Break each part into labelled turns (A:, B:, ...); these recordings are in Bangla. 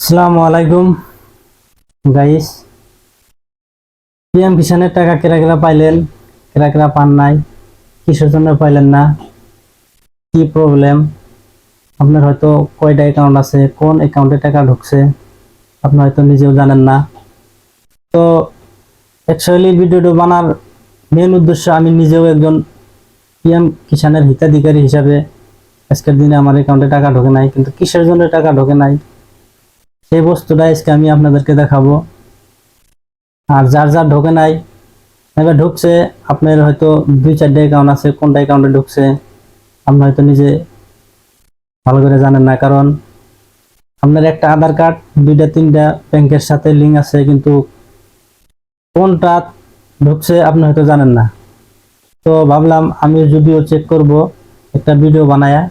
A: আসসালামু আলাইকুম। গাইস পিএম কিষানের টাকা কেরা কেরা পাইলেন, কেরা কেরা পান নাই, কিসের জন্য পাইলেন না, কি প্রবলেম আপনার হয়তো কয়টা অ্যাকাউন্ট আছে, কোন অ্যাকাউন্টে টাকা ঢুকছে আপনি হয়তো নিজেও জানেন না। তো অ্যাকচুয়ালি ভিডিওটা বানার মেন উদ্দেশ্য আমি নিজেও একজন পিএম কিষানের হিতাধিকারী হিসাবে আজকের দিনে আমার অ্যাকাউন্টে টাকা ঢোকে নাই, কিন্তু কিসের জন্য টাকা ঢোকে নাই সেই বস্তুটা আজকে আমি আপনাদেরকে দেখাবো। আর যার যার ঢোকে নাই, এবার ঢুকছে, আপনার হয়তো দুই চারটে অ্যাকাউন্ট আছে, কোনটা অ্যাকাউন্টে ঢুকছে আপনি হয়তো নিজে ভালো করে জানেন না। কারণ আপনার একটা আধার কার্ড, দুইটা, তিনটা ব্যাংকের সাথে লিঙ্ক আছে, কিন্তু কোনটা ঢুকছে আপনি হয়তো জানেন না। তো ভাবলাম আমি যদিও চেক করব, একটা ভিডিও বানায়া।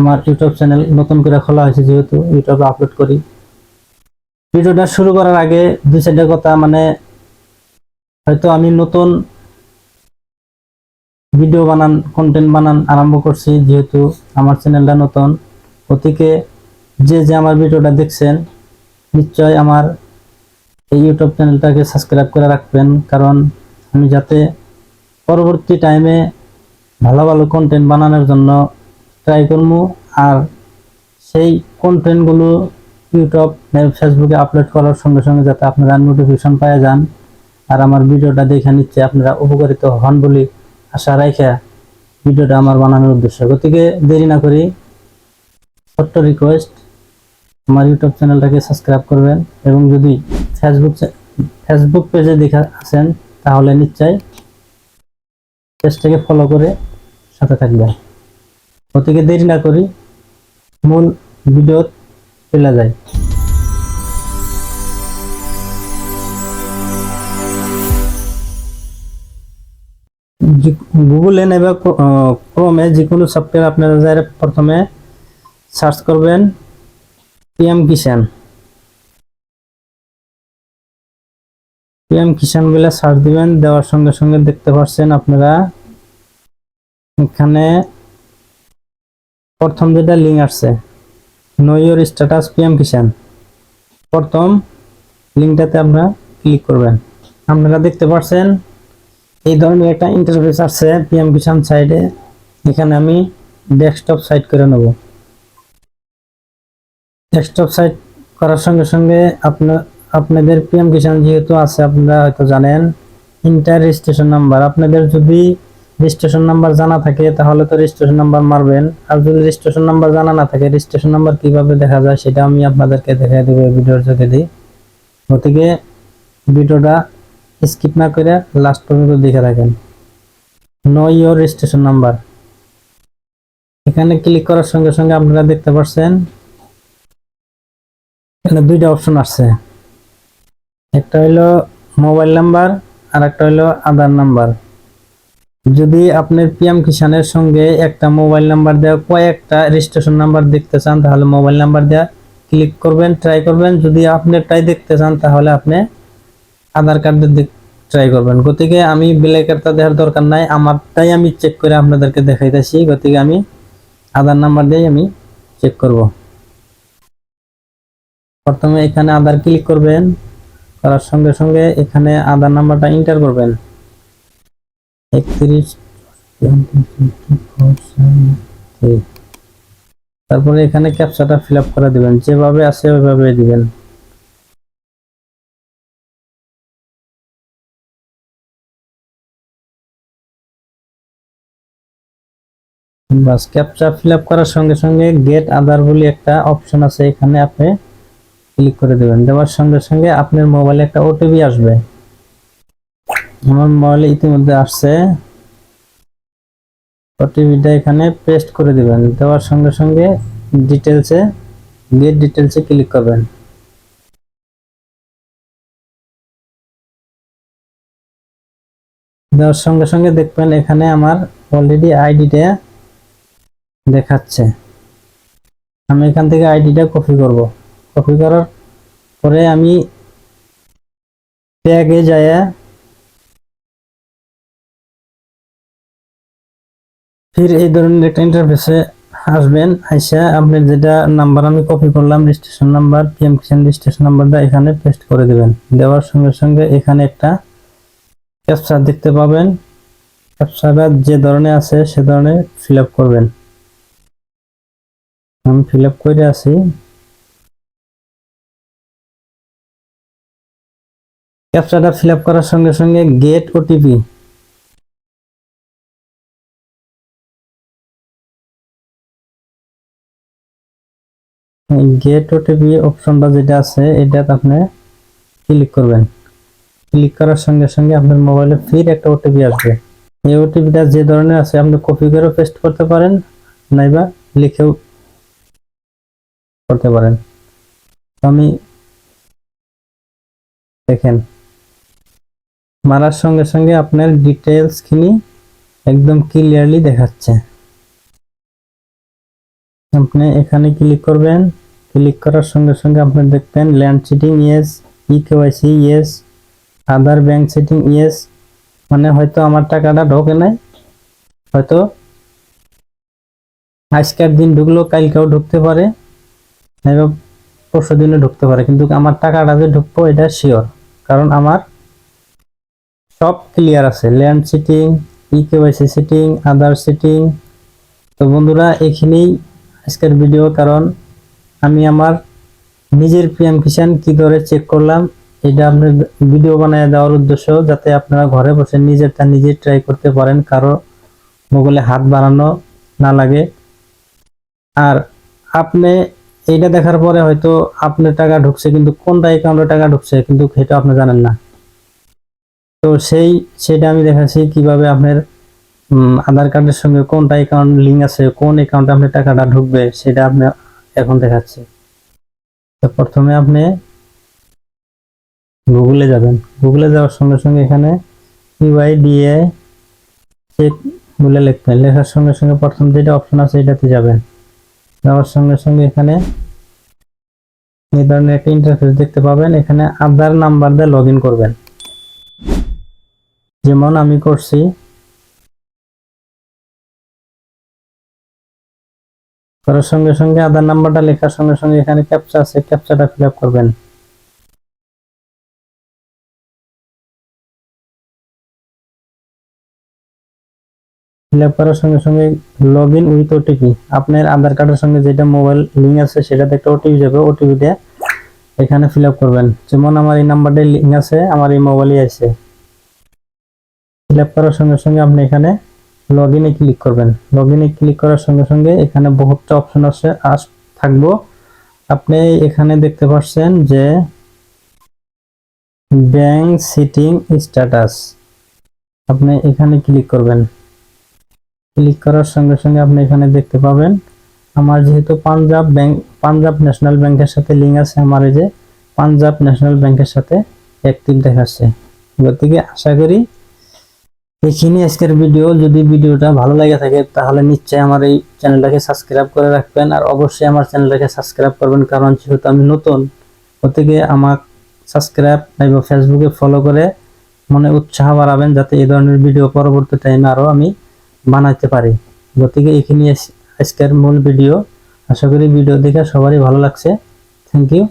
A: আমার ইউটিউব চ্যানেল নতুন করে খোলা হয়েছে যেহেতু ইউটিউবে আপলোড করি। ভিডিওটা শুরু করার আগে দুই চারটা কথা মানে হয়তো আমি নতুন ভিডিও বানান কন্টেন্ট বানান আরম্ভ করছি যেহেতু আমার চ্যানেলটা নতুন। অতিকে যে যে আমার ভিডিওটা দেখছেন, নিশ্চয় আমার এই ইউটিউব চ্যানেলটাকে সাবস্ক্রাইব করে রাখবেন, কারণ আমি যাতে পরবর্তী টাইমে ভালো ভালো কন্টেন্ট বানানোর জন্য ট্রাই করব আর সেই কন্টেন্টগুলো ইউটিউব ফেসবুকে আপলোড করার সঙ্গে সঙ্গে যাতে আপনারা নোটিফিকেশন পেয়ে যান। আর আমার ভিডিওটা দেখে নিচ্ছে আপনারা উপকারিত হন বলে আশা রাখা ভিডিওটা আমার বানানোর উদ্দেশ্য। গতিকে দেরি না করি। ছোট্ট রিকোয়েস্ট আমার ইউটিউব চ্যানেলটাকে সাবস্ক্রাইব করবেন এবং যদি ফেসবুক ফেসবুক পেজে দেখা আছেন তাহলে নিশ্চয় পেজটাকে ফলো করে সাথে থাকবেন। গতিকে দেরি না করি মূল ভিডিও চলে যায়। গুগলে নেবা ক্রমে যে কোনো সফটওয়্যার আপনারা যারা প্রথমে সার্চ করবেন পিএম কিষান পিএম কিষান বলে সার্চ দিবেন, দেওয়ার সঙ্গে সঙ্গে দেখতে পাচ্ছেন আপনারা এখানে প্রথম যেটা লিঙ্ক আসছে। Know your status PM Kisan প্রথম লিঙ্কটাতে আপনারা ক্লিক করবেন। আপনারা দেখতে পাচ্ছেন এই ধরনের একটা ইন্টারফেস আসছে পিএম কিষান সাইডে এখানে আমি ডেস্কটপ সাইট করে নেব। ডেস্কটপ সাইট করার সঙ্গে সঙ্গে আপনার আপনাদের পিএম কিষান যেহেতু আছে, আপনারা হয়তো জানেন। ইন্টার রেজিস্ট্রেশন নাম্বার আপনাদের যদি রেজিস্ট্রেশন নাম্বার জানা থাকে, তাহলে তো রেজিস্ট্রেশন নাম্বার মারবেন। আর যদি রেজিস্ট্রেশন নাম্বার জানা না থাকে, রেজিস্ট্রেশন নাম্বার কীভাবে দেখা যায় সেটা আমি আপনাদেরকে দেখাই দেবো ভিডিওর দিই গতিকে ভিডিওটা স্কিপ না করে লাস্ট পর্যন্ত দেখে থাকেন। নো ইয়োর রেজিস্ট্রেশন নাম্বার এখানে ক্লিক করার সঙ্গে সঙ্গে আপনারা দেখতে পাচ্ছেন এখানে দুইটা অপশন আসছে। একটা হলো মোবাইল নাম্বার আর একটা হলো আধার নাম্বার যদি আপনার পিএম কিষানের সঙ্গে একটা মোবাইল নাম্বার দেওয়া, কয়েকটা রেজিস্ট্রেশন নাম্বার দেখতে চান, তাহলে মোবাইল নাম্বার দেওয়া ক্লিক করবেন ট্রাই করবেন। যদি আপনারটাই দেখতে চান, তাহলে আপনি আধার কার্ডের ট্রাই করবেন। গতিকে আমি ব্ল্যাকেরটা দেওয়ার দরকার নাই, আমারটাই আমি চেক করে আপনাদেরকে দেখাইতেছি। গতিকে আমি আধার নাম্বার দিয়ে আমি চেক করব। প্রথমে এখানে আধার ক্লিক করবেন, করার সঙ্গে সঙ্গে এখানে আধার নাম্বারটা এন্টার করবেন। একত্রিশ তারপরে এখানে ক্যাপচাটা ফিল আপ করে দিবেন। যেভাবে আছে ওইভাবে দিবেন। বাস ক্যাপচা ফিল আপ করার সঙ্গে সঙ্গে গেট আধার বলে একটা অপশন আছে। এখানে আপনি ক্লিক করে দেবেন। দেওয়ার সঙ্গে সঙ্গে আপনার মোবাইলে একটা ওটিপি আসবে। আমার মোবাইলে ইতিমধ্যে আসছে। ওটিপিটা এখানে পেস্ট করে দিবেন। দেওয়ার সঙ্গে সঙ্গে ডিটেলসে গেট ডিটেলসে ক্লিক করবেন। দেওয়ার সঙ্গে সঙ্গে দেখবেন এখানে আমার অলরেডি আইডিটা দেখাচ্ছে। আমি এখান থেকে আইডিটা কপি করব। কপি করার পরে আমি ট্যাগে যায় ফির এই ধরনের একটা ইন্টারফেসে আসবেন, আইসা আপনি যেটা নাম্বার আমি কপি করলাম registration number PM Kisan registration নাম্বারটা এখানে পেস্ট করে দিবেন। দেওয়ার সঙ্গে সঙ্গে এখানে একটা ক্যাপচা দেখতে পাবেন। ক্যাপচাটা যে ধরনের আছে সে ধরনের ফিল আপ করবেন। আমি ফিল আপ করে আছি। ক্যাপচাটা ফিল আপ করার সঙ্গে সঙ্গে গেট ওটিপি গেট ওটিপি অপশনটা যেটা আছে, এটাতে আপনি ক্লিক করবেন। ক্লিক করার সঙ্গে সঙ্গে আপনার মোবাইলে ফির একটা ওটিপি আসবে। এই ওটিপিটা যে ধরনের আছে, আপনি কপি করে পেস্ট করতে পারেন, নাইবা লিখেও করতে পারেন। আমি দেখেন, মারার সঙ্গে সঙ্গে আপনার ডিটেলস খিনি একদম ক্লিয়ারলি দেখাচ্ছে। আপনি এখানে ক্লিক করবেন। ক্লিক করার সঙ্গে সঙ্গে আপনি দেখবেন land seeding yes e KYC yes other bank seeding yes মানে হয়তো আমার টাকাটা ঢোকে নাই। হয়তো আজকের দিন ঢুকলো কালকেও ঢুকতে পারে নাইবা পরশু দিনে ঢুকতে পারে, কিন্তু আমার টাকাটা যে ঢুকবো এটা শিওর কারণ আমার সব ক্লিয়ার আছে। Land seeding e KYC seeding other seeding তো বন্ধুরা, এখানেই আজকের ভিডিও কারণ আমি আমার নিজের পিএম কিষান কি করে চেক করলাম, এটা আপনার ভিডিও বানিয়ে দেওয়ার উদ্দেশ্য যাতে আপনারা ঘরে বসে নিজেরটা নিজে ট্রাই করতে পারেন, কারও মোবাইলে হাত বানানো না লাগে। আর আপনি এইটা দেখার পরে হয়তো আপনার টাকা ঢুকছে, কিন্তু কোনটা অ্যাকাউন্টে টাকা ঢুকছে, কিন্তু সেটা আপনি জানেন না। তো সেই, সেটা আমি দেখাচ্ছি কীভাবে আপনার আধার কার্ডের সঙ্গে কোনটা অ্যাকাউন্ট লিঙ্ক আছে, কোন অ্যাকাউন্টে আপনার টাকাটা ঢুকবে, সেটা আপনি এখন দেখাচ্ছি। তো প্রথমে আপনি গুগলে যাবেন। গুগলে যাওয়ার সঙ্গে সঙ্গে এখানে ইউআইডিএ চেক বলে লিখবেন। লেখার সঙ্গে সঙ্গে প্রথম যেটা অপশন আছে এটাতে যাবেন। যাওয়ার সঙ্গে সঙ্গে এখানে এই ধরনের একটা ইন্টারফেস দেখতে পাবেন। এখানে আধার নাম্বার দিয়ে লগ করবেন। যেমন আমি করছি করার সঙ্গে সঙ্গে আধার নাম্বারটা লেখার সঙ্গে সঙ্গে এখানে ক্যাপচা আছে ক্যাপচাটা ফিল করবেন। ফিল করার সঙ্গে সঙ্গে লগ ইন উইথ ওটিপি আপনার আধার কার্ডের সঙ্গে যেটা মোবাইল লিঙ্ক আছে, সেটাতে একটা ওটিপি যাবে ওটিপি দিয়ে এখানে ফিল আপ করবেন। যেমন আমার এই নাম্বারটা লিঙ্ক আছে, আমার এই মোবাইলই আছে। ফিল আপ করার সঙ্গে সঙ্গে আপনি এখানে লগ ইনে ক্লিক করবেন। লগ ইনে ক্লিক করার সঙ্গে সঙ্গে এখানে বহুতটা অপশন আছে, আস থাকব। আপনি এখানে দেখতে পাচ্ছেন যে ব্যাংক সিটিং স্ট্যাটাস আপনি এখানে ক্লিক করবেন। ক্লিক করার সঙ্গে সঙ্গে আপনি এখানে দেখতে পাবেন, আমার যেহেতু পাঞ্জাব ব্যাংক পাঞ্জাব ন্যাশনাল ব্যাংকের সাথে লিঙ্ক আছে, আমার এই যে পাঞ্জাব ন্যাশনাল ব্যাংকের সাথে অ্যাক্টিভ দেখাচ্ছে। গতিকে আশা করি এখানে আজকের ভিডিও যদি ভিডিওটা ভালো লাগে থাকে, তাহলে নিশ্চয়ই আমার এই চ্যানেলটাকে সাবস্ক্রাইব করে রাখবেন। আর অবশ্যই আমার চ্যানেলটাকে সাবস্ক্রাইব করবেন, কারণ যেহেতু আমি নতুন গতিকে আমার সাবস্ক্রাইব বা ফেসবুকে ফলো করে মনে উৎসাহ বাড়াবেন, যাতে এই ধরনের ভিডিও পরবর্তী টাইমে আরও আমি বানাতে পারি। গতিকে এখানে আজকের মূল ভিডিও আশা করি ভিডিও দেখে সবারই ভালো লাগছে। Thank you